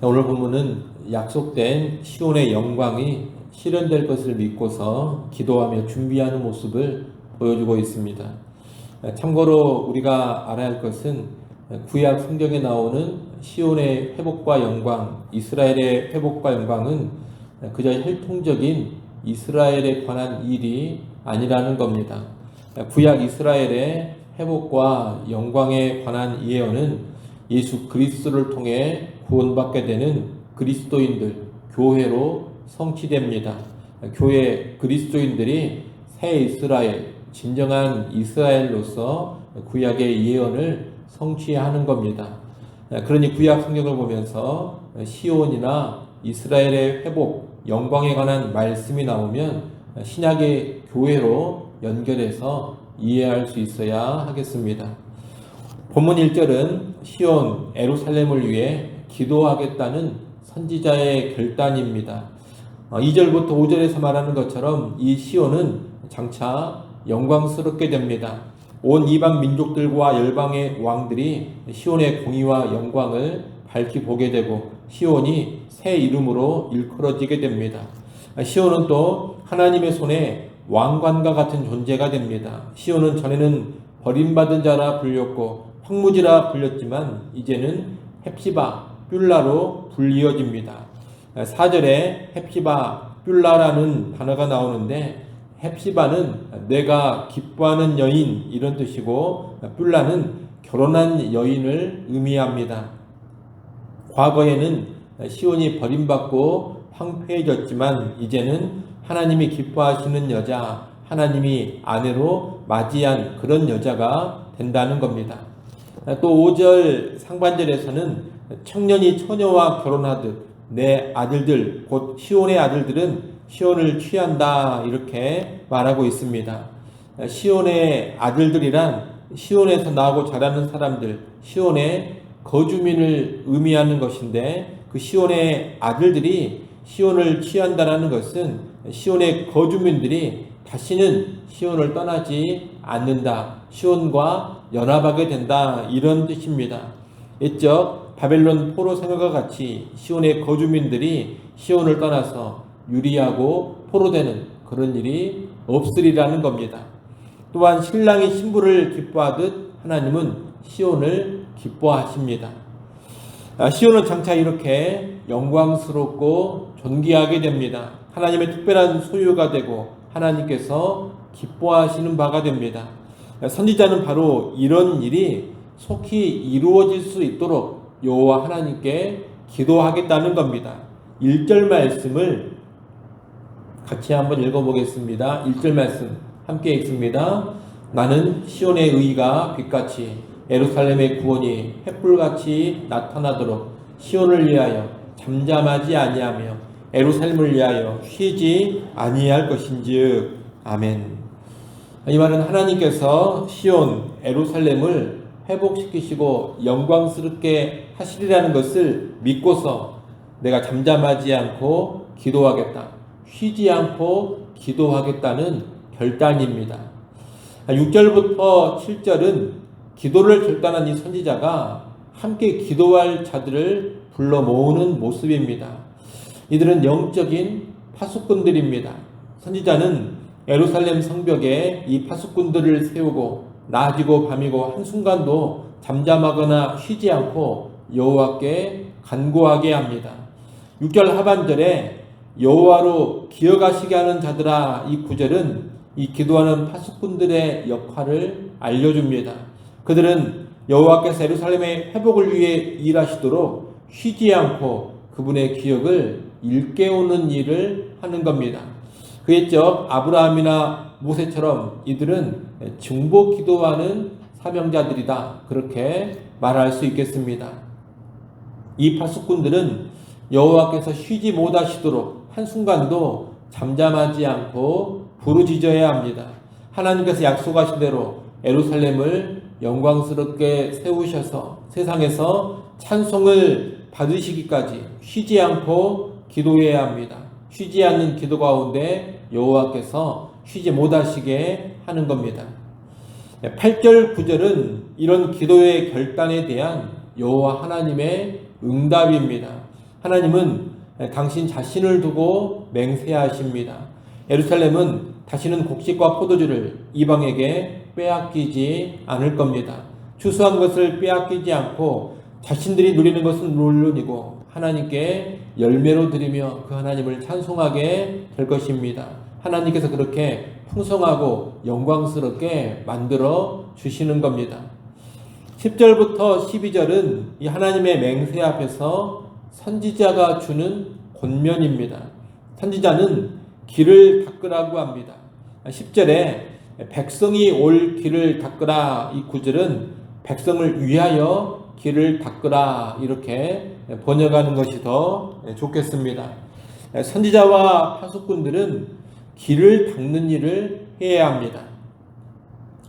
오늘 본문은 약속된 시온의 영광이 실현될 것을 믿고서 기도하며 준비하는 모습을 보여주고 있습니다. 참고로 우리가 알아야 할 것은 구약 성경에 나오는 시온의 회복과 영광, 이스라엘의 회복과 영광은 그저 혈통적인 이스라엘에 관한 일이 아니라는 겁니다. 구약 이스라엘의 회복과 영광에 관한 예언은 예수 그리스도를 통해 구원받게 되는 그리스도인들, 교회로 성취됩니다. 교회 그리스도인들이 새 이스라엘, 진정한 이스라엘로서 구약의 예언을 성취하는 겁니다. 그러니 구약 성경을 보면서 시온이나 이스라엘의 회복, 영광에 관한 말씀이 나오면 신약의 교회로 연결해서 이해할 수 있어야 하겠습니다. 본문 1절은 시온 에루살렘을 위해 기도하겠다는 선지자의 결단입니다. 2절부터 5절에서 말하는 것처럼 이 시온은 장차 영광스럽게 됩니다. 온 이방 민족들과 열방의 왕들이 시온의 공의와 영광을 밝히 보게 되고 시온이 새 이름으로 일컬어지게 됩니다. 시온은 또 하나님의 손에 왕관과 같은 존재가 됩니다. 시온은 전에는 버림받은 자라 불렸고 황무지라 불렸지만 이제는 헵시바, 뷸라로 불리어집니다. 4절에 헵시바, 뷸라라는 단어가 나오는데 헵시바는 내가 기뻐하는 여인 이런 뜻이고 뷸라는 결혼한 여인을 의미합니다. 과거에는 시온이 버림받고 황폐해졌지만 이제는 하나님이 기뻐하시는 여자, 하나님이 아내로 맞이한 그런 여자가 된다는 겁니다. 또 5절 상반절에서는 청년이 처녀와 결혼하듯 내 아들들 곧 시온의 아들들은 시온을 취한다 이렇게 말하고 있습니다. 시온의 아들들이란 시온에서 나오고 자라는 사람들, 시온의 거주민을 의미하는 것인데 그 시온의 아들들이 시온을 취한다라는 것은 시온의 거주민들이 다시는 시온을 떠나지 않는다. 시온과 연합하게 된다. 이런 뜻입니다. 옛적 바벨론 포로 생활과 같이 시온의 거주민들이 시온을 떠나서 유리하고 포로되는 그런 일이 없으리라는 겁니다. 또한 신랑이 신부를 기뻐하듯 하나님은 시온을 기뻐하십니다. 아, 시온은 장차 이렇게 영광스럽고 존귀하게 됩니다. 하나님의 특별한 소유가 되고 하나님께서 기뻐하시는 바가 됩니다. 선지자는 바로 이런 일이 속히 이루어질 수 있도록 여호와 하나님께 기도하겠다는 겁니다. 1절 말씀을 같이 한번 읽어보겠습니다. 1절 말씀 함께 읽습니다. 나는 시온의 의가 빛같이 예루살렘의 구원이 햇불같이 나타나도록 시온을 위하여 잠잠하지 아니하며 예루살렘을 위하여 쉬지 아니할 것인즉 아멘. 이 말은 하나님께서 시온 예루살렘을 회복시키시고 영광스럽게 하시리라는 것을 믿고서 내가 잠잠하지 않고 기도하겠다. 쉬지 않고 기도하겠다는 결단입니다. 6절부터 7절은 기도를 결단한 이 선지자가 함께 기도할 자들을 불러 모으는 모습입니다. 이들은 영적인 파수꾼들입니다. 선지자는 예루살렘 성벽에 이 파수꾼들을 세우고 낮이고 밤이고 한순간도 잠잠하거나 쉬지 않고 여호와께 간구하게 합니다. 6절 하반절에 여호와로 기어가시게 하는 자들아 이 구절은 이 기도하는 파수꾼들의 역할을 알려줍니다. 그들은 여호와께서 예루살렘의 회복을 위해 일하시도록 쉬지 않고 그분의 기억을 일깨우는 일을 하는 겁니다. 적 아브라함이나 모세처럼 이들은 중보 기도하는 사명자들이다. 그렇게 말할 수 있겠습니다. 이 파수꾼들은 여호와께서 쉬지 못하시도록 한순간도 잠잠하지 않고 부르짖어야 합니다. 하나님께서 약속하신 대로 에루살렘을 영광스럽게 세우셔서 세상에서 찬송을 받으시기까지 쉬지 않고 기도해야 합니다. 쉬지 않는 기도 가운데 여호와께서 쉬지 못하시게 하는 겁니다. 8절 9절은 이런 기도의 결단에 대한 여호와 하나님의 응답입니다. 하나님은 당신 자신을 두고 맹세하십니다. 예루살렘은 다시는 곡식과 포도주를 이방에게 빼앗기지 않을 겁니다. 추수한 것을 빼앗기지 않고 자신들이 누리는 것은 물론이고 하나님께 열매로 드리며 그 하나님을 찬송하게 될 것입니다. 하나님께서 그렇게 풍성하고 영광스럽게 만들어 주시는 겁니다. 10절부터 12절은 이 하나님의 맹세 앞에서 선지자가 주는 권면입니다. 선지자는 길을 닦으라고 합니다. 10절에 백성이 올 길을 닦으라 이 구절은 백성을 위하여 길을 닦으라 이렇게 번역하는 것이 더 좋겠습니다. 선지자와 파수꾼들은 길을 닦는 일을 해야 합니다.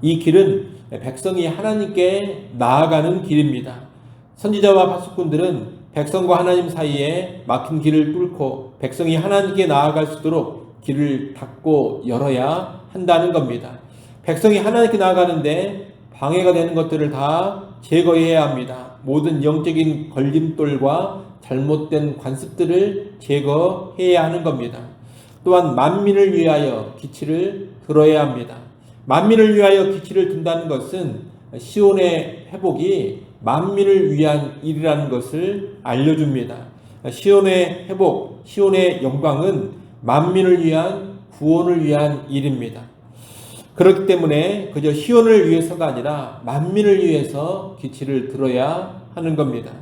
이 길은 백성이 하나님께 나아가는 길입니다. 선지자와 파수꾼들은 백성과 하나님 사이에 막힌 길을 뚫고 백성이 하나님께 나아갈 수 있도록 길을 닫고 열어야 한다는 겁니다. 백성이 하나님께 나아가는데 방해가 되는 것들을 다 제거해야 합니다. 모든 영적인 걸림돌과 잘못된 관습들을 제거해야 하는 겁니다. 또한 만민을 위하여 기치를 들어야 합니다. 만민을 위하여 기치를 든다는 것은 시온의 회복이 만민을 위한 일이라는 것을 알려줍니다. 시온의 회복, 시온의 영광은 만민을 위한 구원을 위한 일입니다. 그렇기 때문에 그저 시온을 위해서가 아니라 만민을 위해서 기치를 들어야 하는 겁니다.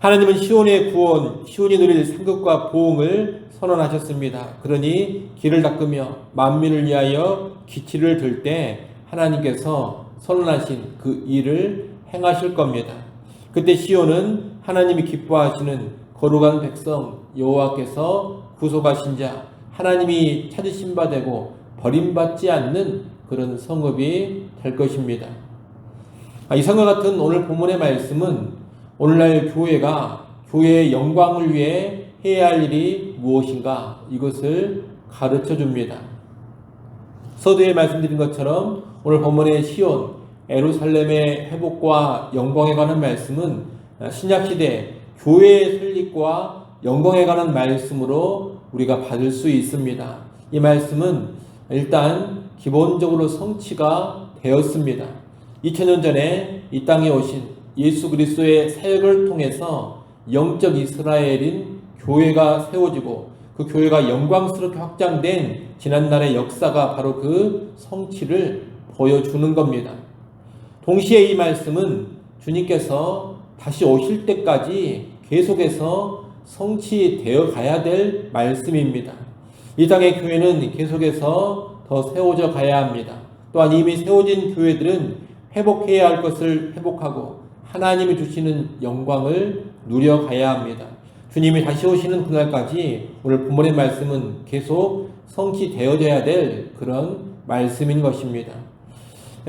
하나님은 시온의 구원, 시온이 누릴 상급과 보응을 선언하셨습니다. 그러니 길을 닦으며 만민을 위하여 기치를 들 때 하나님께서 선언하신 그 일을 행하실 겁니다. 그때 시온은 하나님이 기뻐하시는 거룩한 백성 여호와께서 구속하신 자 하나님이 찾으신 바 되고 버림받지 않는 그런 성읍이 될 것입니다. 아, 이 성과 같은 오늘 본문의 말씀은 오늘날 교회가 교회의 영광을 위해 해야 할 일이 무엇인가 이것을 가르쳐 줍니다. 서두에 말씀드린 것처럼 오늘 본문의 시온 에루살렘의 회복과 영광에 관한 말씀은 신약 시대 교회의 설립과 영광에 관한 말씀으로 우리가 받을 수 있습니다. 이 말씀은 일단 기본적으로 성취가 되었습니다. 2000년 전에 이 땅에 오신 예수 그리스도의 사역을 통해서 영적 이스라엘인 교회가 세워지고 그 교회가 영광스럽게 확장된 지난날의 역사가 바로 그 성취를 보여주는 겁니다. 동시에 이 말씀은 주님께서 다시 오실 때까지 계속해서 성취되어 가야 될 말씀입니다. 이 땅의 교회는 계속해서 더 세워져 가야 합니다. 또한 이미 세워진 교회들은 회복해야 할 것을 회복하고 하나님이 주시는 영광을 누려가야 합니다. 주님이 다시 오시는 그날까지 오늘 본문의 말씀은 계속 성취되어져야 될 그런 말씀인 것입니다.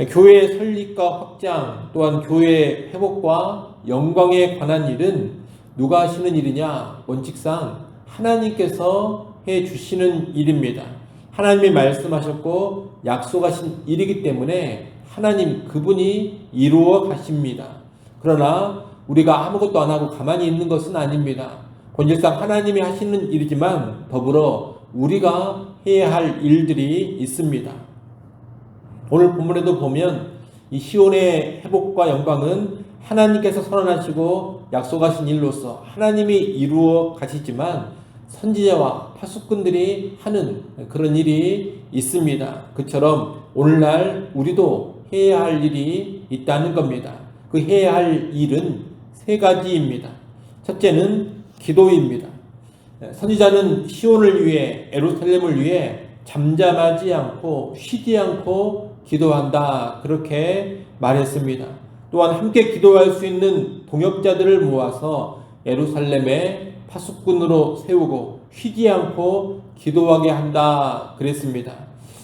교회의 설립과 확장 또한 교회의 회복과 영광에 관한 일은 누가 하시는 일이냐? 원칙상 하나님께서 해 주시는 일입니다. 하나님이 말씀하셨고 약속하신 일이기 때문에 하나님 그분이 이루어 가십니다. 그러나 우리가 아무것도 안 하고 가만히 있는 것은 아닙니다. 본질상 하나님이 하시는 일이지만 더불어 우리가 해야 할 일들이 있습니다. 오늘 본문에도 보면 이 시온의 회복과 영광은 하나님께서 선언하시고 약속하신 일로서 하나님이 이루어 가시지만 선지자와 파수꾼들이 하는 그런 일이 있습니다. 그처럼 오늘날 우리도 해야 할 일이 있다는 겁니다. 그 해야 할 일은 세 가지입니다. 첫째는 기도입니다. 선지자는 시온을 위해 에루살렘을 위해 잠잠하지 않고 쉬지 않고 기도한다. 그렇게 말했습니다. 또한 함께 기도할 수 있는 동역자들을 모아서 예루살렘에 파수꾼으로 세우고 쉬지 않고 기도하게 한다. 그랬습니다.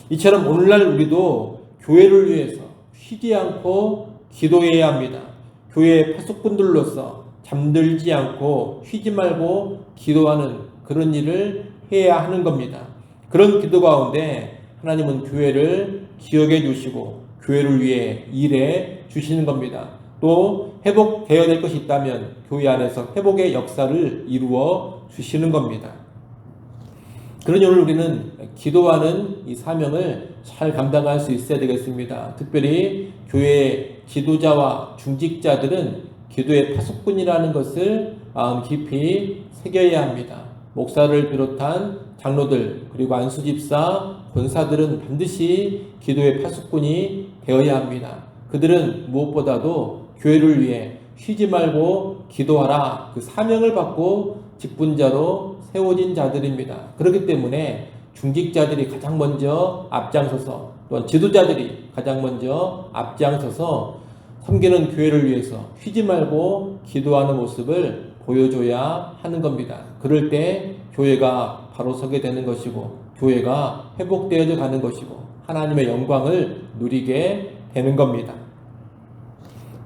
이처럼 오늘날 우리도 교회를 위해서 쉬지 않고 기도해야 합니다. 교회 파수꾼들로서 잠들지 않고 쉬지 말고 기도하는 그런 일을 해야 하는 겁니다. 그런 기도 가운데 하나님은 교회를 기억해 주시고 교회를 위해 일해 주시는 겁니다. 또 회복되어야 될 것이 있다면 교회 안에서 회복의 역사를 이루어 주시는 겁니다. 그러니 오늘 우리는 기도하는 이 사명을 잘 감당할 수 있어야 되겠습니다. 특별히 교회 지도자와 중직자들은 기도의 파수꾼이라는 것을 마음 깊이 새겨야 합니다. 목사를 비롯한 장로들 그리고 안수집사 권사들은 반드시 기도의 파수꾼이 되어야 합니다. 그들은 무엇보다도 교회를 위해 쉬지 말고 기도하라 그 사명을 받고 직분자로 세워진 자들입니다. 그렇기 때문에 중직자들이 가장 먼저 앞장서서 또한 지도자들이 가장 먼저 앞장서서 섬기는 교회를 위해서 쉬지 말고 기도하는 모습을 보여줘야 하는 겁니다. 그럴 때 교회가 바로 서게 되는 것이고 교회가 회복되어져 가는 것이고 하나님의 영광을 누리게 되는 겁니다.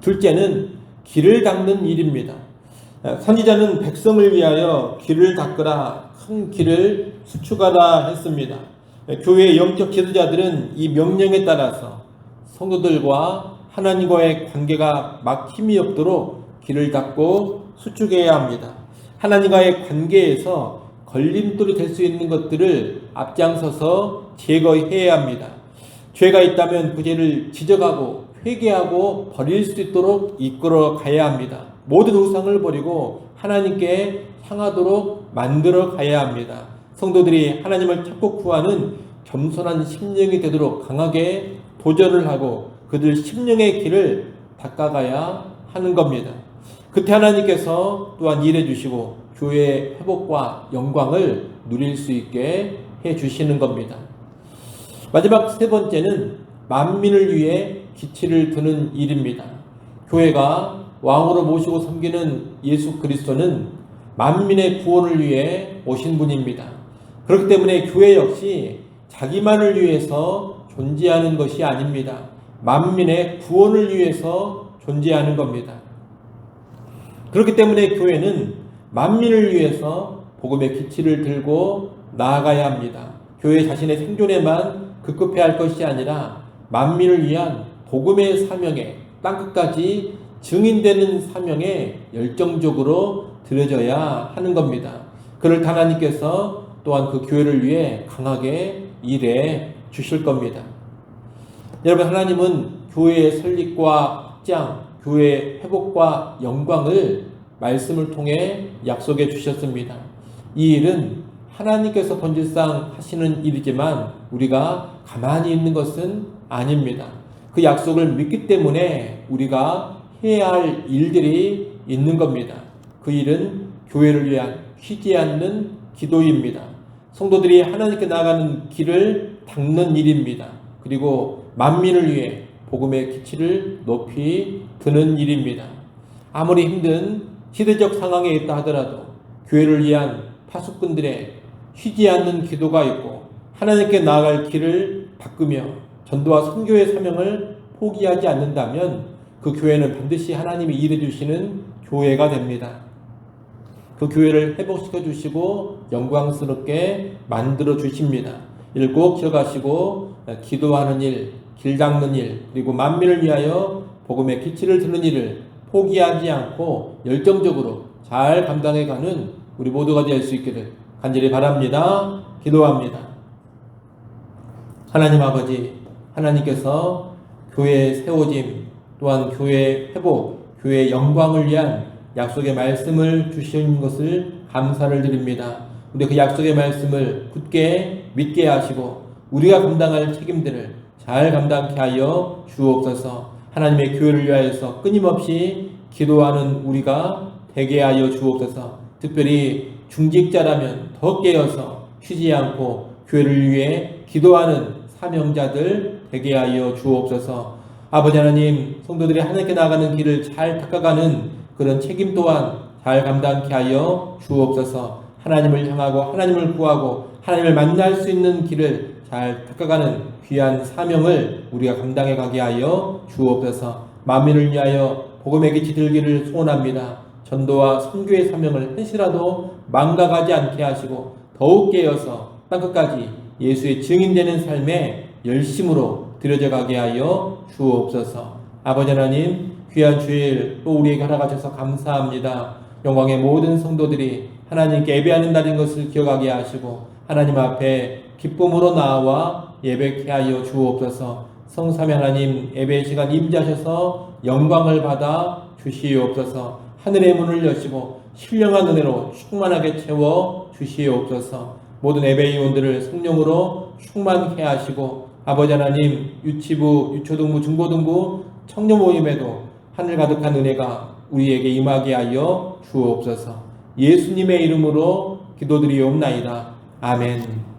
둘째는 길을 닦는 일입니다. 선지자는 백성을 위하여 길을 닦으라 큰 길을 수축하라 했습니다. 교회의 영적 지도자들은 이 명령에 따라서 성도들과 하나님과의 관계가 막힘이 없도록 길을 닦고 수축해야 합니다. 하나님과의 관계에서 걸림돌이 될 수 있는 것들을 앞장서서 제거해야 합니다. 죄가 있다면 그 죄를 지적하고 회개하고 버릴 수 있도록 이끌어 가야 합니다. 모든 우상을 버리고 하나님께 향하도록 만들어 가야 합니다. 성도들이 하나님을 찾고 구하는 겸손한 심령이 되도록 강하게 도전을 하고 그들 심령의 길을 닦아가야 하는 겁니다. 그때 하나님께서 또한 일해 주시고 교회의 회복과 영광을 누릴 수 있게 해 주시는 겁니다. 마지막 세 번째는 만민을 위해 기치를 드는 일입니다. 교회가 왕으로 모시고 섬기는 예수 그리스도는 만민의 구원을 위해 오신 분입니다. 그렇기 때문에 교회 역시 자기만을 위해서 존재하는 것이 아닙니다. 만민의 구원을 위해서 존재하는 겁니다. 그렇기 때문에 교회는 만민을 위해서 복음의 기치를 들고 나아가야 합니다. 교회 자신의 생존에만 급급해야 할 것이 아니라 만민을 위한 복음의 사명에 땅끝까지 증인되는 사명에 열정적으로 들여져야 하는 겁니다. 그를 하나님께서 또한 그 교회를 위해 강하게 일해 주실 겁니다. 여러분 하나님은 교회의 설립과 확장, 교회의 회복과 영광을 말씀을 통해 약속해 주셨습니다. 이 일은 하나님께서 본질상 하시는 일이지만 우리가 가만히 있는 것은 아닙니다. 그 약속을 믿기 때문에 우리가 해야 할 일들이 있는 겁니다. 그 일은 교회를 위한 쉬지 않는 기도입니다. 성도들이 하나님께 나가는 길을 닦는 일입니다. 그리고 만민을 위해 복음의 기치를 높이 드는 일입니다. 아무리 힘든 시대적 상황에 있다 하더라도 교회를 위한 파수꾼들의 쉬지 않는 기도가 있고 하나님께 나아갈 길을 바꾸며 전도와 선교의 사명을 포기하지 않는다면 그 교회는 반드시 하나님이 일해 주시는 교회가 됩니다. 그 교회를 회복시켜 주시고 영광스럽게 만들어 주십니다. 이를 꼭 기억하시고 기도하는 일, 길 닦는 일, 그리고 만민을 위하여 복음의 기치를 드는 일을 포기하지 않고 열정적으로 잘 감당해 가는 우리 모두가 될 수 있기를 간절히 바랍니다. 기도합니다. 하나님 아버지, 하나님께서 교회의 세워짐, 또한 교회의 회복, 교회의 영광을 위한 약속의 말씀을 주신 것을 감사를 드립니다. 우리 그 약속의 말씀을 굳게 믿게 하시고 우리가 감당할 책임들을 잘 감당케 하여 주옵소서. 하나님의 교회를 위하여서 끊임없이 기도하는 우리가 되게 하여 주옵소서. 특별히 중직자라면 더 깨어서 쉬지 않고 교회를 위해 기도하는 사명자들 되게 하여 주옵소서. 아버지 하나님, 성도들이 하나님께 나가는 길을 잘 닦아가는 그런 책임 또한 잘 감당케 하여 주옵소서. 하나님을 향하고 하나님을 구하고 하나님을 만날 수 있는 길을 잘 닦아가는 귀한 사명을 우리가 감당해 가게 하여 주옵소서. 만민을 위하여 복음의 기치 들기를 소원합니다. 전도와 선교의 사명을 한시라도 망각하지 않게 하시고 더욱 깨어서 땅끝까지 예수의 증인되는 삶에 열심으로 들여져 가게 하여 주옵소서. 아버지 하나님 귀한 주일 또 우리에게 허락하셔서 감사합니다. 영광의 모든 성도들이 하나님께 예배하는 날인 것을 기억하게 하시고 하나님 앞에 기쁨으로 나와 예배케 하여 주옵소서. 성삼위 하나님 예배 시간 임자셔서 영광을 받아 주시옵소서. 하늘의 문을 여시고 신령한 은혜로 충만하게 채워 주시옵소서. 모든 예배 위원들을 성령으로 충만케 하시고 아버지 하나님 유치부, 유초등부, 중고등부, 청년 모임에도 하늘 가득한 은혜가 우리에게 임하게 하여 주옵소서. 예수님의 이름으로 기도드리옵나이다. 아멘.